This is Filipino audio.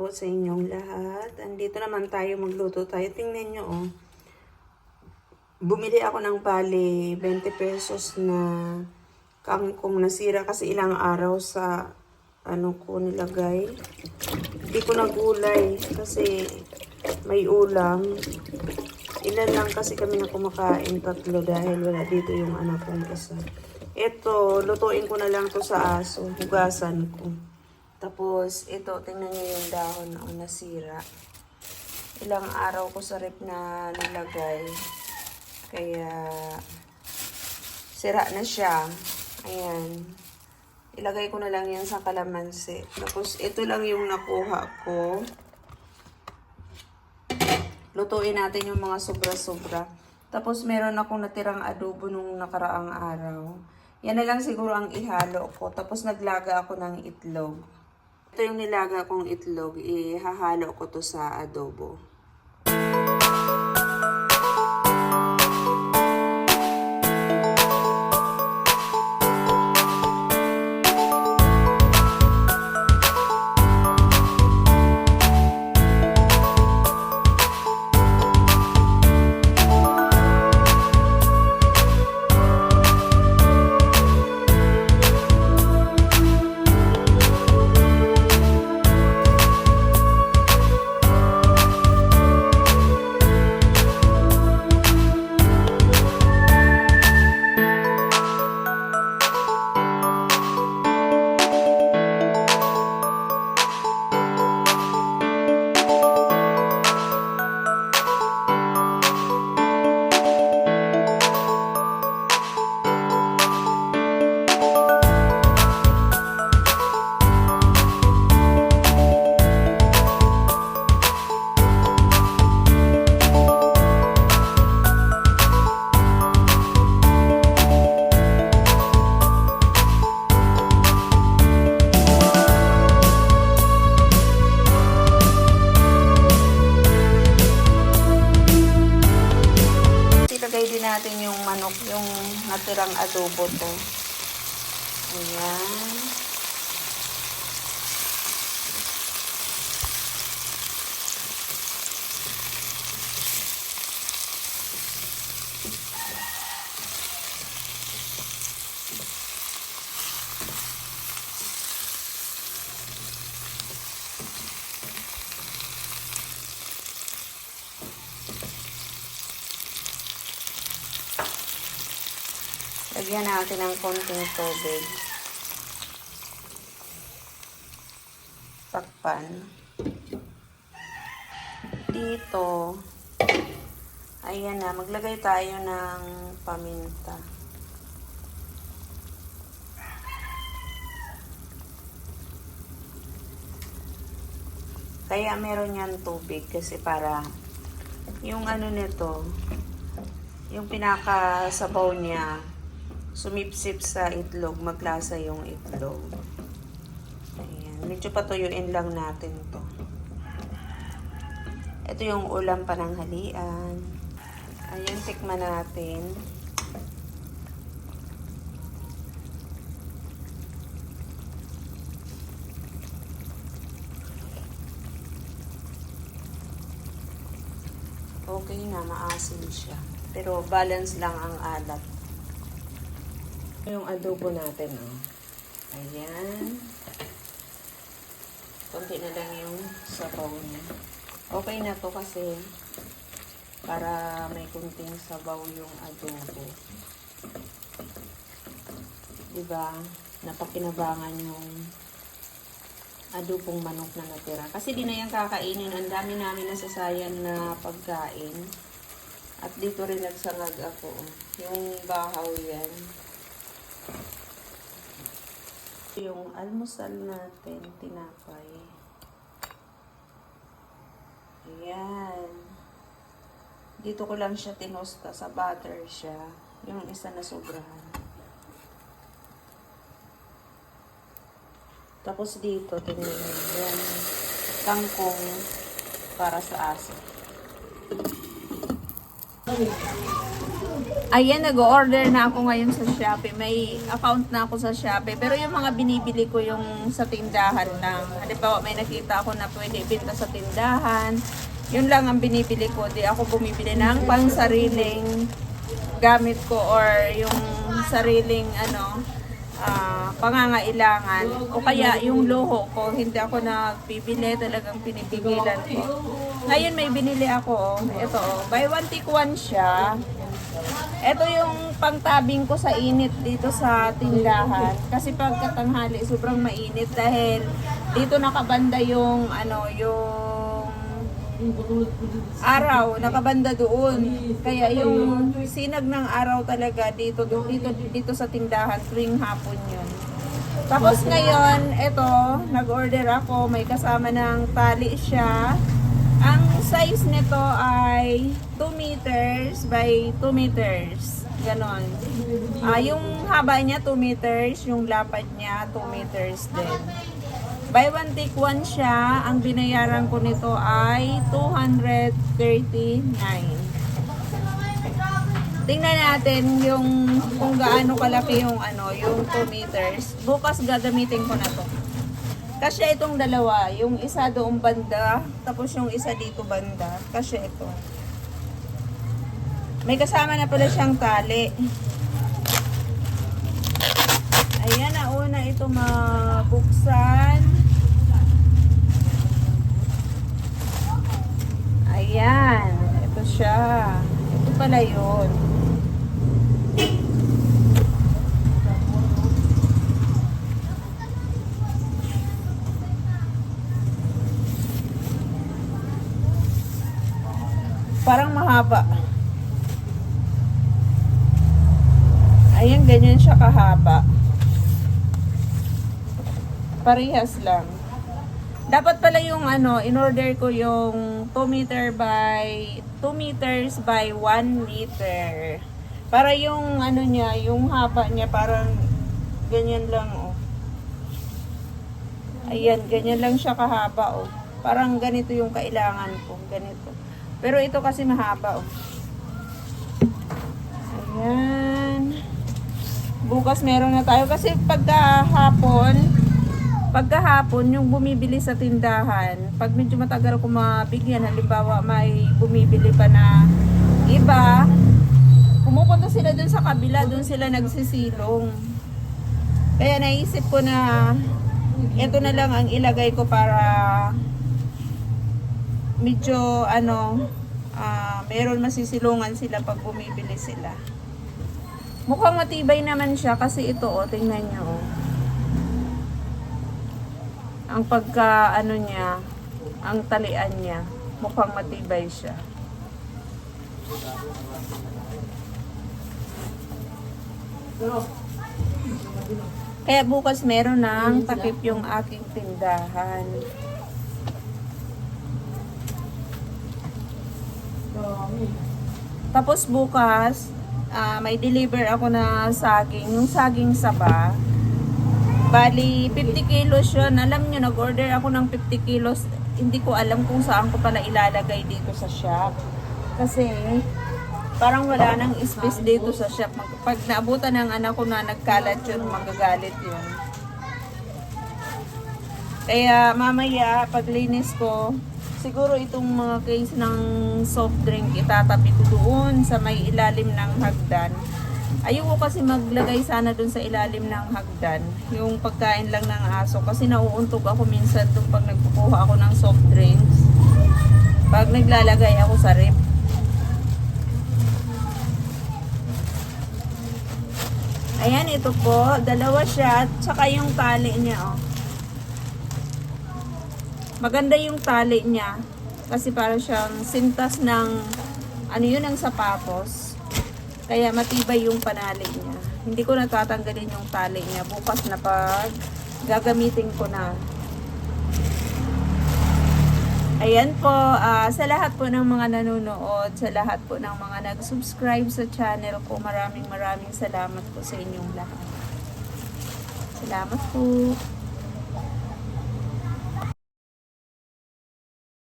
po sa inyong lahat. Andito naman tayo magluto tayo. Tingnan nyo oh. Bumili ako ng bali 20 pesos na kangkong nasira kasi ilang araw sa ano ko nilagay. Hindi ko nagulay kasi may ulam. Ilan lang kasi kami na kumakain tatlo dahil wala dito yung anak kong isa. Ito, lutuin ko na lang to sa aso. Hugasan ko. Tapos, ito, tingnan niyo yung dahon oh, nasira. Ilang araw ko sa rep na nilagay. Kaya, sira na siya. Ayan. Ilagay ko na lang yan sa kalamansi. Tapos, ito lang yung nakuha ko. Lutuin natin yung mga sobra-sobra. Tapos, meron akong natirang adobo nung nakaraang araw. Yan na lang siguro ang ihalo ko. Tapos, naglaga ako ng itlog. Ito yung nilaga kong itlog. Ihahalo ko to sa adobo. Natirang adobo to. Ayan. Lagyan natin ng konting tubig. Takpan. Dito, ayan na, maglagay tayo ng paminta. Kaya meron yan tubig kasi para yung ano nito, yung pinakasabaw niya, sumipsip sa itlog, maglasa yung itlog. Ayan. Medyo patuyuin lang natin to. Ito yung ulam pananghalian. Ayan, tikman natin. Okay na, maasim siya. Pero balance lang ang alat. Yung adobo natin, oh. Ayan. Konti na lang yung sabaw niya. Okay na to kasi para may kunting sabaw yung adobo. Diba? Napakinabangan yung adobong manok na natira. Kasi di na yan kakainin. Ang dami namin nasasayan na pagkain. At dito rin nagsangag ako. Yung bahaw yan. Yung almusal natin, tinapay. Ayan. Dito ko lang siya tinosta sa butter siya. Yung isa na sobrahan. Tapos dito, tingnan. Yan. Kangkong para sa aso. Ayan, nag-order na ako ngayon sa Shopee. May account na ako sa Shopee. Pero yung mga binibili ko yung sa tindahan lang. Halimbawa, may nakita ako na pwede ibenta sa tindahan. Yun lang ang binibili ko. Di ako bumibili ng pang sariling gamit ko or yung sariling ano ah, pangangailangan o kaya yung luho ko hindi ako nagbibili talagang pinipigilan ko ngayon may binili ako ito oh. buy one take one siya ito yung pangtabing ko sa init dito sa tindahan. Kasi pagkatanghali sobrang mainit dahil dito nakabanda yung ano yung araw. Nakabanda doon. Kaya yung sinag ng araw talaga dito dito dito sa tindahan tuwing hapon yun. Tapos ngayon ito nag-order ako. May kasama ng tali siya ang size nito ay 2 meters by 2 meters ganon ah yung haba niya 2 meters yung lapad niya 2 meters din Buy one take one siya. Ang binayaran ko nito ay 239. Tingnan natin yung kung gaano kalaki yung ano, yung 2 meters. Bukas gagamitin ko na to. Kasi itong dalawa, yung isa doong banda, tapos yung isa dito banda. Kasi ito. May kasama na pala siyang tali. Ayan na una ito mabuksan. Ayan, ito siya. Ito pala yun. Parang mahaba. Ayan, ganyan siya kahaba. Parehas lang. Dapat pala yung ano, in order ko yung 2 meter by 2 meters by 1 meter. Para yung ano niya, yung haba niya parang ganyan lang oh. Ayan, ganyan lang siya kahaba oh. Parang ganito yung kailangan ko, ganito. Pero ito kasi mahaba oh. Ayan. Bukas meron na tayo kasi pagka hapon, pagkahapon yung bumibili sa tindahan, pag medyo matagal ko mabigyan, halimbawa may bumibili pa na iba, pumupunta sila dun sa kabila, dun sila nagsisilong. Kaya naisip ko na ito na lang ang ilagay ko para medyo ano, ah, meron masisilungan sila pag bumibili sila. Mukhang matibay naman siya kasi ito oh, tingnan nyo oh ang pagka ano niya, ang talian niya, mukhang matibay siya. Kaya bukas meron ng takip yung aking tindahan. Tapos bukas, ah, may deliver ako na saging, yung saging saba. Bali, 50 kilos yun. Alam nyo, nag-order ako ng 50 kilos. Hindi ko alam kung saan ko pala ilalagay dito sa shop. Kasi, parang wala nang space dito sa shop. Pag naabutan ng anak ko na nagkalat yun, magagalit yun. Kaya mamaya, paglinis ko, siguro itong mga case ng soft drink, itatabi ko doon sa may ilalim ng hagdan. Ayoko kasi maglagay sana dun sa ilalim ng hagdan, yung pagkain lang ng aso. Kasi nauuntog ako minsan dun pag nagkukuha ako ng soft drinks. Pag naglalagay ako sa rep. Ayan, ito po. Dalawa siya. Tsaka yung tali niya, oh. Maganda yung tali niya. Kasi para siyang sintas ng, ano yun, ng sapatos. Kaya matibay yung panali niya. Hindi ko natatanggalin yung tali niya. Bukas na pag gagamitin ko na. Ayan po, ah, sa lahat po ng mga nanonood, sa lahat po ng mga nag-subscribe sa channel ko, maraming maraming salamat po sa inyong lahat. Salamat po.